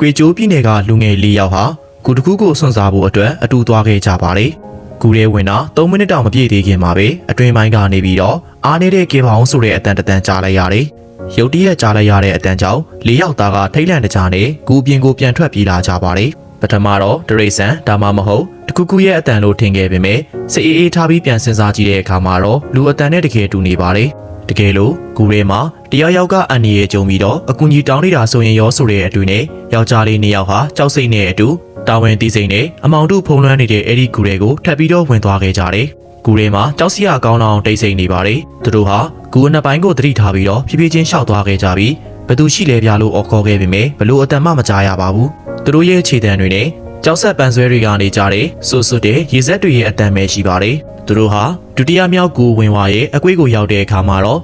ကွေကျိုးပြည်နယ်ကလူငယ်၄ယောက်ဟာကူတစ်ခုကိုဆွန့်စားဖို့အတွက်အတူသွားခဲ့ကြပါတယ်။ကူရဲဝင်တာ3မိနစ်တောင်မပြည့်သေးခင်မှာပဲအတွင်ပိုင်းကနေပြီးတော့အားနေတဲ့ကေပေါင်းဆိုတဲ့အတန်တန်ကြားလိုက်ရတယ်။ရုတ်တရက်ကြားလိုက်ရတဲ့အတန်ကြောင့်၄ယောက်သားကထိတ်လန့်တကြားနဲ့ကူအပြင်ကိုပြန်ထွက်ပြေးလာကြပါတယ်။ပထမတော့ဒရိတ်ဆန်ဒါမှမဟုတ်တခုခုရဲ့အတန်လို့ထင်ခဲ့ပေမဲ့စိတ်အေးအေးထားပြီးပြန်စဉ်းစားကြည့်တဲ့အခါမှာတော့လူအတန်နဲ့တကယ်တူနေပါတယ်။ တကယ်လို့ကူရဲမှာတယောက်ယောက်ကအန်နီရဲ့ကြုံပြီးတော့အကူကြီးတောင်းနေတာဆိုရင်ရောဆိုတဲ့အတူနဲ့ယောက်ျားလေးနှစ်ယောက်ဟာကြောက်စိတ်နဲ့အတူတာဝန်တီးစိတ်နဲ့အမောင်တို့ဖုံးလွှမ်းနေတဲ့အဲ့ဒီကူရဲကိုထပ်ပြီးတော့ဝင်သွားခဲ့ကြတယ်။ကူရဲမှာကြောက်စရာကောင်းအောင်တိတ်ဆိတ်နေပါတယ်။သူတို့ဟာကူအနှစ်ပိုင်းကိုသတိထားပြီးတော့ဖြည်းဖြည်းချင်းရှောက်သွားခဲ့ကြပြီးဘသူရှိလဲပြလို့အော်ခေါ်ခဲ့ပေမဲ့ဘလို့အတန်မှမကြားရပါဘူး။သူတို့ရဲ့ခြေတံတွေနဲ့ကြောက်ဆက်ပန်ဆွဲတွေကနေကြတဲ့ဆွဆွတဲ့ရေစက်တွေရဲ့အတန်ပဲရှိပါတယ်။သူတို့ဟာဒုတိယမြောက်ကူဝင်ဝါရဲ့အကွေးကိုရောက်တဲ့အခါမှာတော့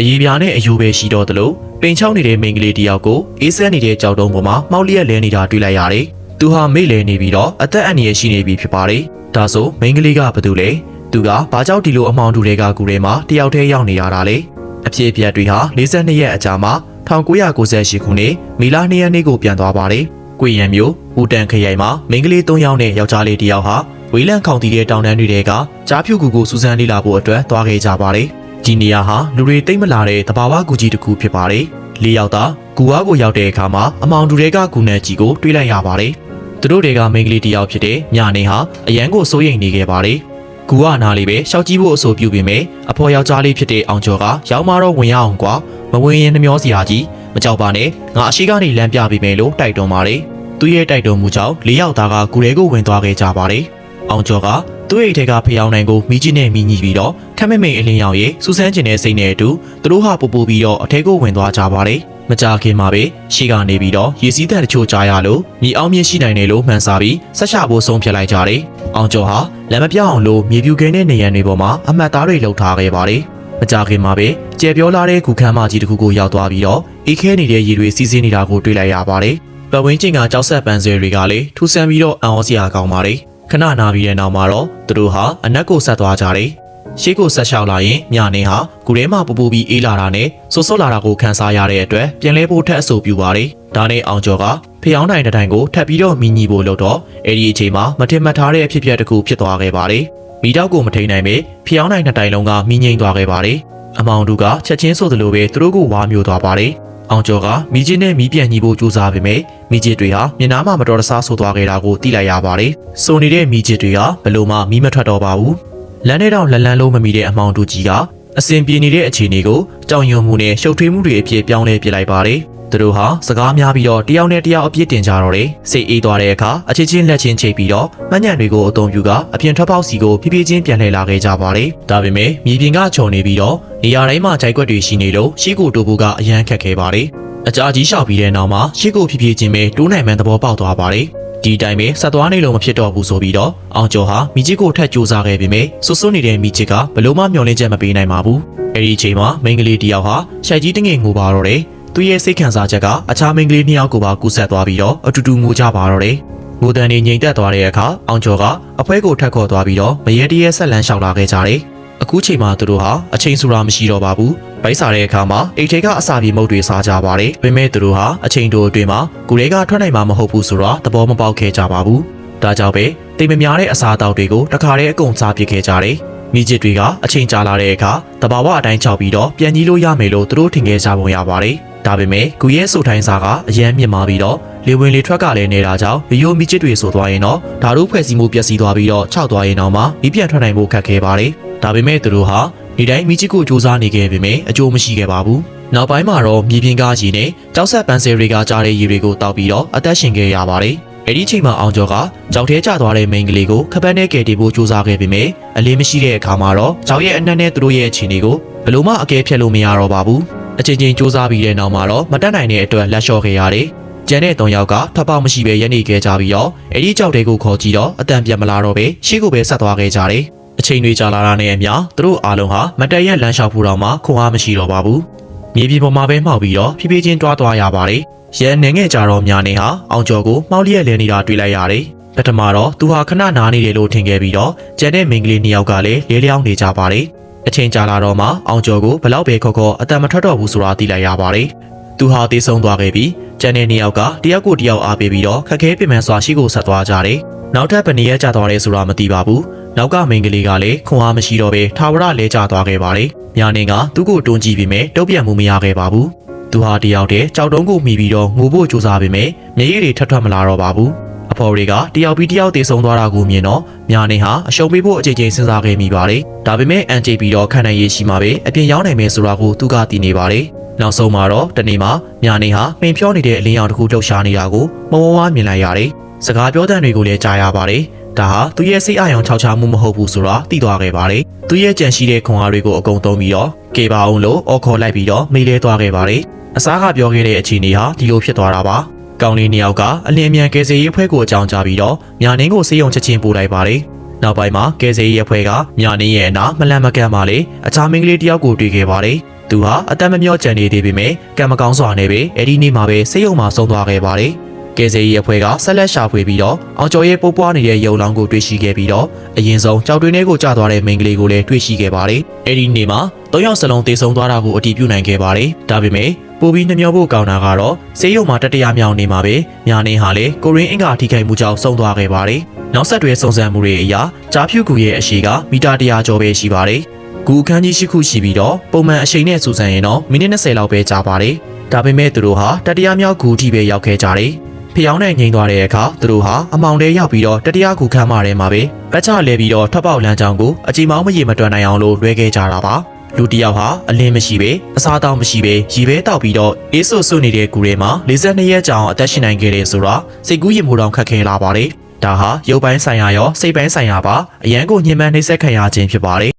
အရေးပြားနဲ့အယိုးပဲရှိတော့သလိုပိန်ချောင်းနေတဲ့မိန်းကလေးတယောက်ကိုအေးဆန်းနေတဲ့ကြောက်တုံးပေါ်မှာမှောက်လျက်လဲနေတာတွေ့လိုက်ရတယ်။သူဟာမိတ်လဲနေပြီးတော့အသက်အန္တရာယ်ရှိနေပြီဖြစ်ပါတယ်။ဒါဆိုမိန်းကလေးကဘာတူလဲ။သူကဘာကြောက်ဒီလိုအမောင်တူတွေကကူထဲမှာတယောက်တည်းရောက်နေရတာလေ။အဖြစ်အပျက်တွေဟာ42ရက်အကြာမှာ1998ခုနှစ်မီလာ2ရက်နေ့ကိုပြန်သွားပါတယ်။ကွေရန်မျိုးဦးတန်ခရိုင်မှာမိန်းကလေး3ယောက်နဲ့ယောက်ျားလေး1ယောက်ဟာဝေးလန့်ခေါင်တီတဲ့တောင်တန်းတွေကကြားဖြူကူကိုစူးစမ်းလေ့လာဖို့အတွက်သွားခဲ့ကြပါတယ်။ ဒီနေရာဟာလူတွေတိတ်မလာတဲ့တဘာဝကူကြီးတစ်ခုဖြစ်ပါတယ်။လေးယောက်သာကူဝါကိုရောက်တဲ့အခါမှာအမောင်တူတွေကကူနယ်ကြီးကိုတွေးလိုက်ရပါတယ်။သူတို့တွေကမိန်းကလေးတစ်ယောက်ဖြစ်တဲ့မြနေဟာအရန်ကိုစိုးရိမ်နေခဲ့ပါတယ်။ကူဝါနာလေးပဲရှောက်ကြည့်ဖို့အဆိုပြုပေမဲ့အဖော်ယောက်ျားလေးဖြစ်တဲ့အောင်ကျော်ကရောက်မတော့ဝင်ရအောင်ကွာမဝင်ရင်နှမျောစရာကြီးမကြောက်ပါနဲ့ငါအရှိကနေလမ်းပြပေးမယ်လို့တိုက်တွန်းပါတယ်။သူ့ရဲ့တိုက်တွန်းမှုကြောင့်လေးယောက်သားကကူရဲကိုဝင်သွားခဲ့ကြပါတယ်။အောင်ကျော်က သူ့အိတ်ထဲကဖျောင်းနိုင်ကိုမိကြီးနဲ့မိညီပြီးတော့ခက်မမိန်အလင်းရောင်ရဲ့စူဆန်းကျင်တဲ့စိတ်နဲ့အတူသူတို့ဟာပူပူပြီးတော့အထဲကိုဝင်သွားကြပါတယ်။မကြခင်မှာပဲရှေ့ကနေပြီးတော့ရေစည်းတန်တချို့ကြားရလို့မြေအောင်မြင့်ရှိနိုင်တယ်လို့မှန်စားပြီးဆက်ရှာဖို့ဆုံးဖြတ်လိုက်ကြတယ်။အောင်ကျော်ဟာလက်မပြောင်းအောင်လို့မြေပြူခင်းတဲ့နေရန်တွေပေါ်မှာအမှတ်သားတွေလှုပ်ထားခဲ့ပါတယ်။မကြခင်မှာပဲကျဲပြောလာတဲ့ခုခမ်းမကြီးတစ်ခုကိုရောက်သွားပြီးတော့အေးခဲနေတဲ့ရေတွေစီးဆင်းနေတာကိုတွေ့လိုက်ရပါတယ်။ပတ်ဝန်းကျင်ကကြောက်ဆက်ပန်းစဲတွေကလည်းထူဆန်းပြီးတော့အံ့ဩစရာကောင်းပါတယ်။ ခဏနာပြီးတဲ့နောက်မှာတော့သူတို့ဟာအနက်ကိုဆက်သွားကြတယ်။ရှေ့ကိုဆက်လျှောက်လာရင်မြနေဟာကူထဲမှာပူပူပြီးအေးလာတာနဲ့ဆွဆွလာတာကိုခံစားရတဲ့အတွက်ပြန်လဲဖို့ထက်အဆိုပြုပါတယ်။ဒါနဲ့အောင်ကျော်ကဖျောင်းနိုင်တဲ့တိုင်ကိုထပ်ပြီးတော့မိညီဖို့လို့တော့အဲ့ဒီအချိန်မှာမထင်မှတ်ထားတဲ့အဖြစ်အပျက်တစ်ခုဖြစ်သွားခဲ့ပါတယ်။မိတော့ကိုမထိန်နိုင်ပဲဖျောင်းနိုင်တဲ့တိုင်လုံးကမိငိမ့်သွားခဲ့ပါတယ်။အမောင်တို့ကချက်ချင်းဆိုသလိုပဲသူတို့ကိုဝါမျိုးသွားပါတယ်။ အောင်ကျော်ကမိချင်းနဲ့မိပြန်ညီဖို့ကြိုးစားပေမဲ့မိချစ်တွေဟာမျက်နှာမှမတော်တဆဆိုသွားခဲ့တာကိုသိလိုက်ရပါတယ်။စုံနေတဲ့မိချစ်တွေကဘလို့မှမီးမထွက်တော့ပါဘူး။လမ်းထဲတော့လန်လန်လုံးမမီတဲ့အမောင်တို့ကြီးကအစဉ်ပြေနေတဲ့အခြေအနေကိုကြောင်ရွံမှုနဲ့ရှုပ်ထွေးမှုတွေအဖြစ်ပြောင်းလဲပြလိုက်ပါတယ်။ သူတို့ဟာစကားများပြီးတော့တယောက်နဲ့တယောက်အပြစ်တင်ကြတော့တယ်။စိတ်အေးသွားတဲ့အခါအချင်းချင်းလက်ချင်းချိတ်ပြီးတော့မှညံတွေကိုအုံပြူကအပြင်ထွက်ပေါက်စီကိုဖြည်းဖြည်းချင်းပြန်လှည့်လာခဲ့ကြပါတယ်။ဒါပေမဲ့မြေပြင်ကခြုံနေပြီးတော့နေရာတိုင်းမှာခြိုက်ကွက်တွေရှိနေလို့ရှေ့ကိုတိုးဖို့ကအရန်ခက်ခဲပါတယ်။အကြာကြီးရှောက်ပြီးတဲ့နောက်မှာရှေ့ကိုဖြည်းဖြည်းချင်းပဲတိုးနိုင်မှန်သဘောပေါက်သွားပါတယ်။ဒီတိုင်းပဲဆက်သွားနေလို့မဖြစ်တော့ဘူးဆိုပြီးတော့အောင်ကျော်ဟာမိချစ်ကိုထက်ကြိုးစားခဲ့ပေမဲ့ဆွဆွနေတဲ့မိချစ်ကဘလို့မှမျောလင်းချက်မပေးနိုင်ပါဘူး။အဲဒီအချိန်မှာမိန်းကလေးတယောက်ဟာရှိုက်ကြီးတငယ်ငိုပါတော့တယ်။ သူရဲ့စိတ်ခံစားချက်ကအခြားမိန်းကလေးနှစ်ယောက်ကိုပါကူးဆက်သွားပြီးတော့အတူတူငိုကြပါတော့တယ်။ငိုတန်နေငြိမ်သက်သွားတဲ့အခါအောင်ကျော်ကအဖွဲကိုထက်ခေါ်သွားပြီးတော့မရေတရဲဆက်လန်းလျှောက်လာခဲ့ကြတယ်။အခုချိန်မှာသူတို့ဟာအချိန်ဆိုတာမရှိတော့ပါဘူး။ဗိုက်စားတဲ့အခါမှာအိတ်ထဲကအစာပြေမုတ်တွေစားကြပါတယ်။ဒါပေမဲ့သူတို့ဟာအချိန်တိုအတွင်းမှာကိုယ်တွေကထွက်နိုင်မှာမဟုတ်ဘူးဆိုတော့သဘောမပေါက်ခဲ့ကြပါဘူး။ဒါကြောင့်ပဲတိမ်မများတဲ့အစာအသောက်တွေကိုတခါတည်းအကုန်စားပစ်ခဲ့ကြတယ်။မိချစ်တွေကအချိန်ကြာလာတဲ့အခါတဘာဝအတိုင်းချောက်ပြီးတော့ပြန်ကြီးလို့ရမယ်လို့သူတို့ထင်ခဲ့ကြပုံရပါတယ်။ ဒါပေမဲ့ကုရဲဆိုထိုင်းစားကအရန်မြင့်မာပြီးတော့လေဝင်လေထွက်ကလည်းနေတာကြောင့်ရိုးမိချစ်တွေဆိုသွားရင်တော့ဓာတ်ဖွဲ့စည်းမှုပျက်စီးသွားပြီးတော့ခြောက်သွားရင်တော့မှမိပြန်ထွက်နိုင်ဖို့ခက်ခဲပါတယ်။ဒါပေမဲ့သူတို့ဟာဒီတိုင်းမိချစ်ကိုစူးစမ်းနေခဲ့ပေမဲ့အကျိုးမရှိခဲ့ပါဘူး။နောက်ပိုင်းမှာတော့မြေပြင်ကားကြီးနဲ့ကြောက်ဆက်ပန်းစဲတွေကကြားတဲ့ရေတွေကိုတောက်ပြီးတော့အသက်ရှင်ခဲ့ရပါတယ်။အဲ့ဒီချိန်မှာအောင်ကျော်ကကြောက်ထဲကျသွားတဲ့မိန်းကလေးကိုခပတ်နဲ့ကယ်တင်ဖို့စူးစမ်းခဲ့ပေမဲ့အလေးမရှိတဲ့အခါမှာတော့ကြောက်ရဲ့အနှံ့နဲ့သူတို့ရဲ့အခြေအနေကိုဘယ်လို့မှအကဲဖြတ်လို့မရတော့ပါဘူး။ အချင်းချင်းစူးစမ်းပြီးတဲ့နောက်မှာတော့မတက်နိုင်တဲ့အတွက်လက်လျှော့ခဲ့ရတယ်။ကျန်တဲ့၃ယောက်ကထပ်ပေါက်မရှိပဲရက်နေခဲ့ကြပြီးတော့အဲ့ဒီကြောက်တွေကိုခေါ်ကြည့်တော့အတန်ပြတ်မလာတော့ပဲရှေ့ကိုပဲဆက်သွားခဲ့ကြတယ်။အချိန်တွေကြာလာတာနဲ့အမျှသူတို့အားလုံးဟာမတက်ရက်လမ်းလျှောက်ဖို့တော့မှခွန်အားမရှိတော့ပါဘူး။မြေပြင်ပေါ်မှာပဲမှောက်ပြီးတော့ဖြည်းဖြည်းချင်းတွားသွားရပါတယ်။ရန်နေငယ်ကြတော့များနေဟာအောင်ကျော်ကိုမှောက်လျက်လဲနေတာတွေ့လိုက်ရတယ်။ပထမတော့သူဟာခဏနားနေတယ်လို့ထင်ခဲ့ပြီးတော့ကျန်တဲ့မိန်းကလေးနှစ်ယောက်ကလည်းလဲလျောင်းနေကြပါတယ်။ အချိန်ကြာလာတော့မှအောင်ကျော်ကိုဘလောက်ပဲခေါ်ခေါ်အတန်မထွက်တော့ဘူးဆိုတာသိလိုက်ရပါတယ်။သူဟာတေးဆုံးသွားခဲ့ပြီးကျန်တဲ့နှစ်ယောက်ကတယောက်ကိုတယောက်အားပေးပြီးတော့ခက်ခဲပြင်ပန်းစွာရှိကိုဆက်သွားကြတယ်နောက်ထပ်ဘယ်နည်းရကြသွားလဲဆိုတာမသိပါဘူးနောက်ကမိန်းကလေးကလည်းခွန်အားမရှိတော့ဘဲထာဝရလဲကျသွားခဲ့ပါတယ်ညာနေကသူ့ကိုတွန်းကြည့်ပြီးမြဲတုတ်ပြန်မှုမရခဲ့ပါဘူးသူဟာတယောက်တည်းကြောက်တုံးကိုမှီပြီးတော့ငိုဖို့ကြိုးစားပေမဲ့မျက်ရည်တွေထပ်ထွက်မလာတော့ပါဘူးအ ဖော်တွေကတယောက်ပြီးတယောက်တည်ဆုံသွားတာကိုမြင်တော့ညာနေဟာအရှုံးပေးဖို့အကြိမ်ကြိမ်စဉ်းစားခဲ့မိပါတယ်ဒါပေမဲ့အန်ဂျီပြီးတော့ခံနိုင်ရရှိမှာပဲအပြင်ရောက်နိုင်မယ်ဆိုတာကိုသူကသိနေပါတယ်နောက်ဆုံးမှာတော့တနေ့မှာညာနေဟာပင်ဖြောနေတဲ့အလင်းရောင်တစ်ခုလှုပ်ရှားနေတာကိုမဝဝမြင်လိုက်ရတယ်စကားပြောတဲ့တွေကိုလည်းကြားရပါတယ်ဒါဟာသူရဲ့စိတ်အာရုံခြောက်ခြားမှုမဟုတ်ဘူးဆိုတာသိသွားခဲ့ပါတယ်။သူရဲ့ကြံရှိတဲ့ခွန်အားတွေကိုအကုန်သုံးပြီးတော့ကေပါအောင်လို့အော်ခေါ်လိုက်ပြီးတော့မေးလဲသွားခဲ့ပါတယ်။အစားကပြောခဲ့တဲ့အခြေအနေဟာဒီလိုဖြစ်သွားတာပါ။ ကောင်းလေးနှစ်ယောက်ကအလင်းအမြန်ကယ်ဆယ်ရေးအဖွဲ့ကိုအကြောင်းကြားပြီးတော့ညာနင်းကိုစေယုံချက်ချင်းပို့လိုက်ပါတယ်။နောက်ပိုင်းမှာကယ်ဆယ်ရေးအဖွဲ့ကညာနင်းရဲ့အနာမလန့်မကန့်ပါလေအခြားမိန်းကလေးတစ်ယောက်ကိုတွေ့ခဲ့ပါတယ်။သူဟာအသက်မမြော့ကြံနေသေးပေမဲ့ကံမကောင်းစွာနဲ့ပဲအဲ့ဒီနေ့မှာပဲစေယုံမှာဆုံးသွားခဲ့ပါတယ်။ကယ်ဆယ်ရေးအဖွဲ့ကဆက်လက်ရှာဖွေပြီးတော့အောင်ကျော်ရဲ့ပုတ်ပွားနေတဲ့ရုံလောင်းကိုတွေ့ရှိခဲ့ပြီးတော့အရင်ဆုံးကြောက်တွင်းထဲကိုကျသွားတဲ့မိန်းကလေးကိုလည်းတွေ့ရှိခဲ့ပါတယ်။အဲဒီနေ့မှာ၃ယောက်စလုံးတေဆုံးသွားတာကိုအတည်ပြုနိုင်ခဲ့ပါတယ်။ဒါပေမဲ့ ပိုပြီးနှမျောဖို့ကောင်းတာကတော့ဆေးရုံမှာတတိယမြောက်နေမှာပဲညာနေဟာလေကိုရင်းအင်္ဂါထိခိုက်မှုကြောင့်ဆုံးသွားခဲ့ပါတယ်။နောက်ဆက်တွဲစုံစမ်းမှုတွေအရကြားဖြူကူရဲ့အရှိကမီတာ100ကျော်ပဲရှိပါတယ်။ဂူအခန်းကြီးရှိခုရှိပြီးတော့ပုံမှန်အချိန်နဲ့စူဆန်ရင်တော့မိနစ်20လောက်ပဲကြာပါတယ်။ဒါပေမဲ့သူတို့ဟာတတိယမြောက်ဂူထိပဲရောက်ခဲ့ကြတယ်။ဖျောင်းနဲ့ငိမ့်သွားတဲ့အခါသူတို့ဟာအမောင်ထဲရောက်ပြီးတော့တတိယဂူခန်းမထဲမှာပဲပတ်ချလဲပြီးတော့ထွက်ပေါက်လမ်းကြောင်းကိုအချိန်မောင်းမရေမတွက်နိုင်အောင်လို့လွှဲခဲ့ကြတာပါ လူတစ်ယောက်ဟာအလင်းမရှိပဲအစားတောင်းမရှိပဲရီပဲတောက်ပြီးတော့အေးဆွဆွနေတဲ့ကူထဲမှာ42ရက်ကြာအောင်အသက်ရှင်နိုင်ခဲ့တယ်ဆိုတော့စိတ်ကူးရင်မှုတောင်ခက်ခဲလာပါတယ်ဒါဟာရုပ်ပိုင်းဆိုင်ရာရောစိတ်ပိုင်းဆိုင်ရာပါအရန်ကိုညှဉ်းပန်းနှိပ်စက်ခံရခြင်းဖြစ်ပါတယ်